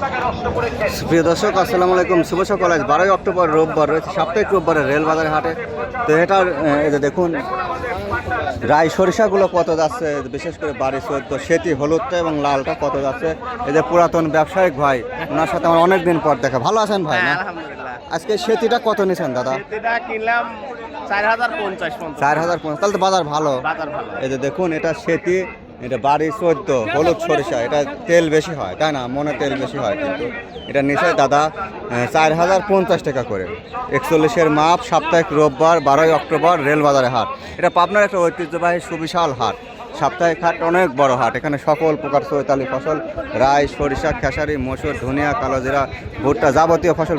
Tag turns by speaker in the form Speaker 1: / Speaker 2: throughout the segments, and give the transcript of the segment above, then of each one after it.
Speaker 1: প্রিয় দর্শক আসসালামু আলাইকুম। শুভ সকাল। আজ বারোই অক্টোবর রোববার রয়েছে সাপ্তাহিক রোববারে রেল বাজারে হাটে। তো এটার এই যে দেখুন রায় সরিষাগুলো কত যাচ্ছে বিশেষ করে বাড়ি চোদ্দ সেটি হলুদটা এবং লালটা কত যাচ্ছে। এই যে পুরাতন ব্যবসায়িক ভাই ওনার সাথে আমার অনেক দিন পর দেখা। ভালো আছেন ভাই না? আজকে সেটিটা কত নিছেন দাদা?
Speaker 2: কিনলাম চার হাজার পঞ্চাশ পঞ্চাশ
Speaker 1: চার হাজার পঞ্চাশ। তাহলে তো বাজার ভালো।
Speaker 2: বাজার ভালো।
Speaker 1: এই যে দেখুন এটা সেটি এটা বাড়ি চোদ্দ হলুদ সরিষা এটা তেল বেশি হয় তাই না? মনে তেল বেশি হয় কিন্তু। এটা নিচে দাদা চার হাজার পঞ্চাশ টাকা করে। একচল্লিশের মাপ সাপ্তাহিক রোববার বারোই অক্টোবর রেল বাজারে হাট। এটা পাবনার একটা ঐতিহ্যবাহী সুবিশাল হাট। সাপ্তাহিক হাট অনেক বড় হাট। এখানে সকল প্রকার চৈতালি ফসল রাই সরিষা খেসারি মসুর ধনিয়া কালোজিরা ভুট্টা যাবতীয় ফসল।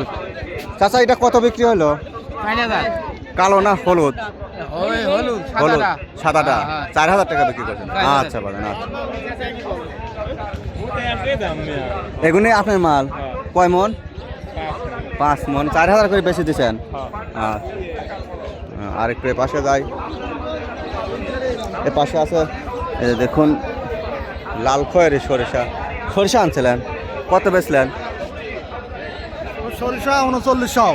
Speaker 1: চাচা এটা কত বিক্রি হলো? কালো না হলুদ?
Speaker 3: হলুদ
Speaker 1: সাদাটা।
Speaker 3: হ্যাঁ,
Speaker 1: চার হাজার টাকা বিক্রি করছেন। আচ্ছা বাজান আচ্ছা। এগুলি আপনার মাল? কয় মন? পাঁচ মন। চার হাজার করে বেশি দিচ্ছেন আচ্ছা। আর একটু এ পাশে যাই। এ পাশে আছে দেখুন লাল খয়ের সরিষা। সরিষা আনছিলেন? কত বেচলেন?
Speaker 4: সরিষা উনচল্লিশশো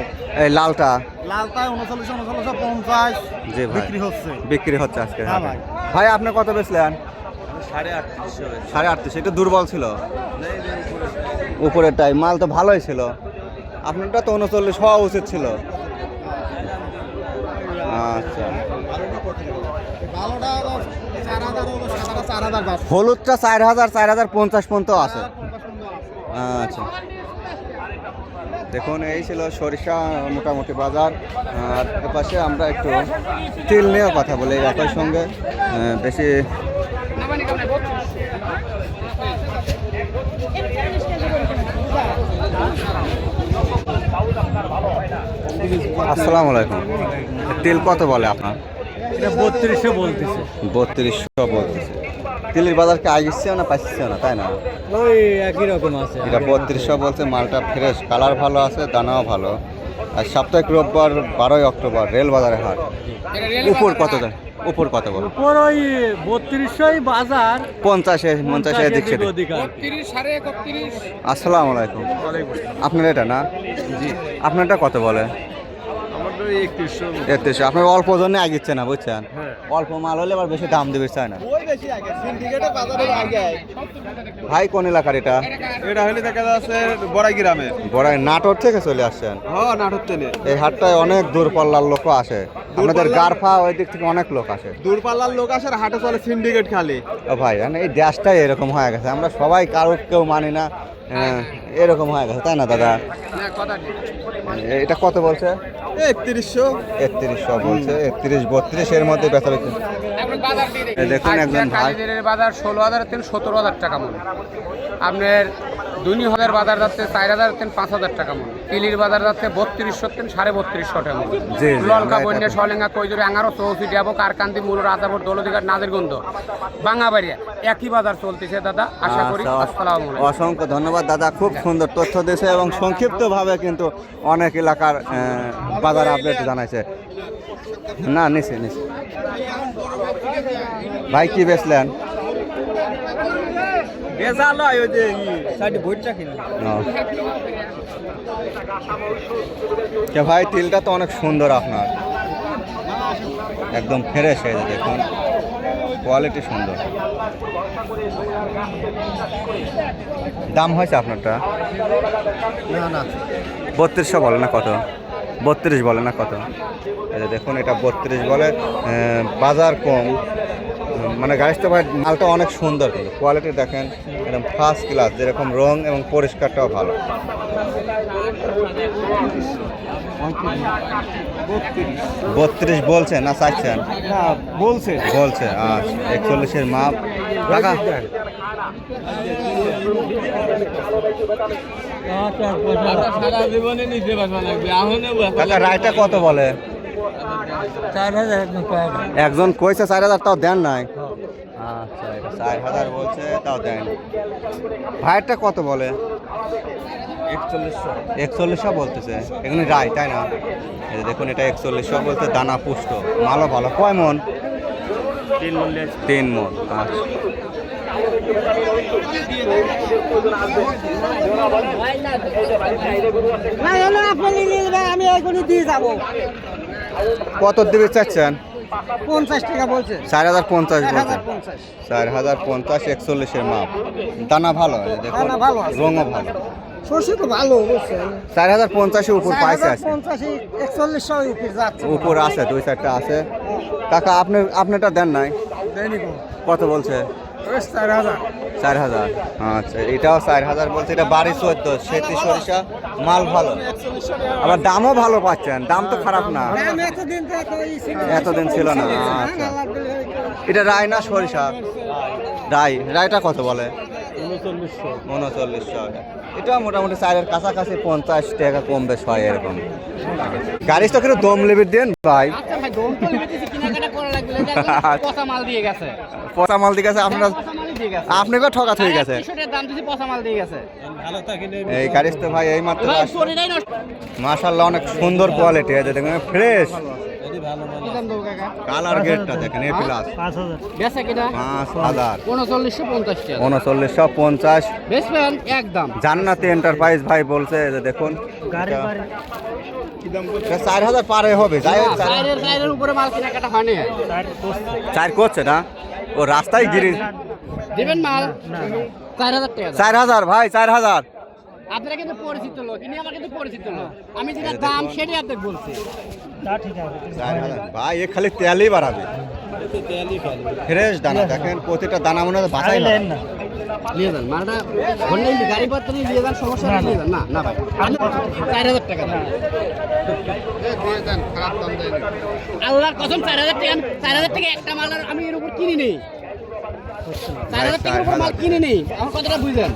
Speaker 1: এই লালটা?
Speaker 4: লালটায় উনচল্লিশশো উনচল্লিশশো পঞ্চাশ
Speaker 1: জি ভাই।
Speaker 4: বিক্রি হচ্ছে।
Speaker 1: বিক্রি হচ্ছে আজকে
Speaker 4: হ্যাঁ
Speaker 1: হাটে।
Speaker 4: ভাই।
Speaker 1: ভাই আপনি কত বেচলেন?
Speaker 2: সাড়ে আটত্রিশশো
Speaker 1: একটু দুর্বল ছিল? উপরের টাই মাল তো ভালোই ছিল। আপনারটা তো উনচল্লিশ হওয়া উচিত ছিল। আচ্ছা। হলুদটা চার হাজার চার হাজার পঞ্চাশ পর্যন্ত আছে। আচ্ছা। দেখুন এই ছিল সরিষা মোটামুটি বাজার। আর এপাশে আমরা একটু তিল নিয়েও কথা বলি একই সঙ্গে বেশি আসসালামু আলাইকুম। তিল কত বলে আপনার?
Speaker 4: বত্রিশশো বলতেছে।
Speaker 1: বত্রিশশো বলতেছে। তিলের বাজার কি আগিচ্ছে না পাইছে না তাই না?
Speaker 4: ওই একই রকম আছে।
Speaker 1: এটা বত্রিশশো বলছে মালটা ফ্রেশ কালার ভালো আছে দানাও ভালো। আর সাপ্তাহিক রোববার বারোই অক্টোবর রেল বাজারে হাট। উপর কত দেয় উপর কত বল?
Speaker 4: উপর ওই বত্রিশশোই বাজার
Speaker 1: পঞ্চাশে পঞ্চাশে এদিক সেদিক। আসসালামু আলাইকুম। আপনার এটা না? জি। আপনারটা কত বলে? একত্রিশশো আপনার অল্প জন্য আগিচ্ছে না বুঝছেন? অল্প মাল হলে আবার বেশি দাম দিবে চায় না।
Speaker 4: ওই বেশি আগে সিন্ডিকেটে
Speaker 1: ভাই কোন এলাকার এটা?
Speaker 2: এটা হলে দেখা যাচ্ছে বড়াই গ্রামে।
Speaker 1: বড় নাটোর থেকে চলে আসছেন?
Speaker 2: হ্যাঁ নাটক তেলে
Speaker 1: এই হাটটায় অনেক দূর পাল্লার লোক আসে। আমাদের গারফা ওই দিক থেকে অনেক লোক আসে।
Speaker 2: দূরপাল্লার লোক আসে আর হাটে চলে সিন্ডিকেট খালি।
Speaker 1: ও ভাই মানে এই দেশটাই এরকম হয়ে গেছে। আমরা সবাই কারও কেউ মানি না। হ্যাঁ, এরকম হয়ে গেছে তাই না দাদা? এ- এটা কত বলছে?
Speaker 2: একত্রিশশো।
Speaker 1: একত্রিশশো বলছে একত্রিশ বত্রিশ এর মধ্যে বেচা বিক্রি। দেখুন একজন
Speaker 3: বাজার ষোলো হাজার থেকে সতেরো হাজার টাকা মনে আপনার দুই হাজার বাজার যাচ্ছে চার হাজার থেকে পাঁচ হাজার টাকা মনে। তিলির বাজার যাচ্ছে বত্রিশশো থেকে সাড়ে বত্রিশশো টাকা মনে।
Speaker 1: জি,
Speaker 3: বন্যা সলেঙ্গা কৈজুরি আঙারো চৌফি ডাবো কারকান্দি মূল রাজাপুর দৌলদিঘাট নাজিরগঞ্জ। বাঙাবাড়িয়া একই বাজার চলতেছে দাদা আশা করি।
Speaker 1: আচ্ছা,
Speaker 3: আসসালাম
Speaker 1: অসংখ্য ধন্যবাদ দাদা খুব সুন্দর তথ্য দিয়েছে এবং সংক্ষিপ্তভাবে কিন্তু অনেক এলাকার বাজার আপডেট জানাইছে। না নিচে নিচে ভাই কি বেচলেন?
Speaker 4: ওই যে সাইডে বইটা কিনা।
Speaker 1: কে ভাই তিলটা তো অনেক সুন্দর আপনার। একদম ফ্রেশ হয়ে যায় দেখুন। কোয়ালিটি সুন্দর। দাম হয়েছে আপনারটা?
Speaker 4: না না।
Speaker 1: বত্রিশশো বলে না কত? বত্রিশ বলে না কত? দেখুন এটা বত্রিশ বলে বাজার কম। মানে গাড়িটা ভাই মালটা অনেক সুন্দর কিন্তু কোয়ালিটি দেখেন একদম ফার্স্ট ক্লাস যেরকম রং এবং পরিষ্কারটাও ভালো। বত্রিশ বলছেন না চাচ্ছেন
Speaker 4: না বলছে।
Speaker 1: বলছে আচ্ছা একচল্লিশের মাপ। টাকা কাকা রায়টা কত বলে?
Speaker 4: চার হাজার
Speaker 1: একজন কইছে চার হাজার তাও দেন নাই। আচ্ছা চার হাজার বলছে তাও দেন ভাইয়েরটা কত বলে?
Speaker 2: একচল্লিশশো।
Speaker 1: একচল্লিশশো বলতেছে। এখানে রায় তাই না? দেখুন এটা একচল্লিশশো বলতে দানা পুষ্ট। মালও ভালো। কয় মন?
Speaker 2: তিন মূল্যে
Speaker 1: তিন মন আচ্ছা
Speaker 5: না আমি এখনই দিয়ে যাব।
Speaker 1: কত দিবে চাচ্ছেন?
Speaker 5: পঞ্চাশ টাকা বলছে।
Speaker 1: চার হাজার পঞ্চাশ
Speaker 5: বলছে।
Speaker 1: চার হাজার পঞ্চাশ। একচল্লিশের মাপ। দানা ভালো
Speaker 5: দানা ভালো
Speaker 1: রঙও ভালো।
Speaker 5: সর্ষে তো ভালো বুঝছেন
Speaker 1: চার হাজার পঞ্চাশের উপর পাইছে আছে
Speaker 5: পঞ্চাশি একচল্লিশশো উপর যাচ্ছে।
Speaker 1: উপর আছে দুই চারটা আছে। কাকা আপনি আপনারটা দেন নাই? কত বলছে?
Speaker 5: চার হাজার।
Speaker 1: আচ্ছা এটাও চার হাজার বলছে এটা বাড়ি চোদ্দ সেতি সরিষা মাল ভালো। আবার দামও ভালো পাচ্ছেন দাম তো খারাপ না।
Speaker 5: এতদিন ছিল না।
Speaker 1: এতদিন ছিল না, আচ্ছা। এটা রায় না সরিষা। রায় রায়টা কত বলে? উনচল্লিশশো। এটা মোটামুটি চারের কাছাকাছি পঞ্চাশ টাকা কম বেশ হয় এরকম। গাড়ি তো কিন্তু দম লেবির দেন ভাই
Speaker 3: আচ্ছা ভাই দম তো লেগেছে কেনাকাটা করা লাগবে পচা মাল দিয়ে গেছে।
Speaker 1: পচা মাল আপনারা
Speaker 3: মালই গেছে।
Speaker 1: ঠকাত হয়ে গেছে।
Speaker 3: টি-শার্টের দাম দিছি পচা মাল দিয়ে গেছে।
Speaker 1: এই গাড়ি তো ভাই এই মাত্র মাশাল্লাহ অনেক সুন্দর কোয়ালিটি আছে দেখুন ফ্রেশ
Speaker 3: কি দাম দেবো কাকা
Speaker 1: কালার গেটটা দেখেন এ প্লাস পাঁচ হাজার।
Speaker 3: উনচল্লিশশো পঞ্চাশ একদম।
Speaker 1: জান্নাতি এন্টারপ্রাইজ ভাই বলছে যে দেখুন। চার হাজার পারে হবে যাই হোক, চার- করছে না? ও রাস্তায় গিরি
Speaker 3: দেবেন মাল? চার হাজার টাকা।
Speaker 1: চার হাজার ভাই চার হাজার।
Speaker 3: আপনারা কিন্তু পরিচিত লোক ইনি আমার কিন্তু পরিচিত লোক। আমি যেটা দাম সেটাই আপনাকে বলছি।
Speaker 1: ভাই এ খালি তেলই বাড়াবে। ফ্রেশ দানা দেখেন প্রতিটা দানা মনে হয় বাঁচাই না।
Speaker 3: নিয়ে ধরলে গাড়ি নিয়ে সমস্যা না না ভাই। চার হাজার টাকা আল্লাহর চার হাজার টাকা চার হাজার টাকা একটা মাল আমি এর উপর কিনি নেই। চার হাজার টাকার উপর মাল কিনে নেই। আমার কথাটা বুঝলেন?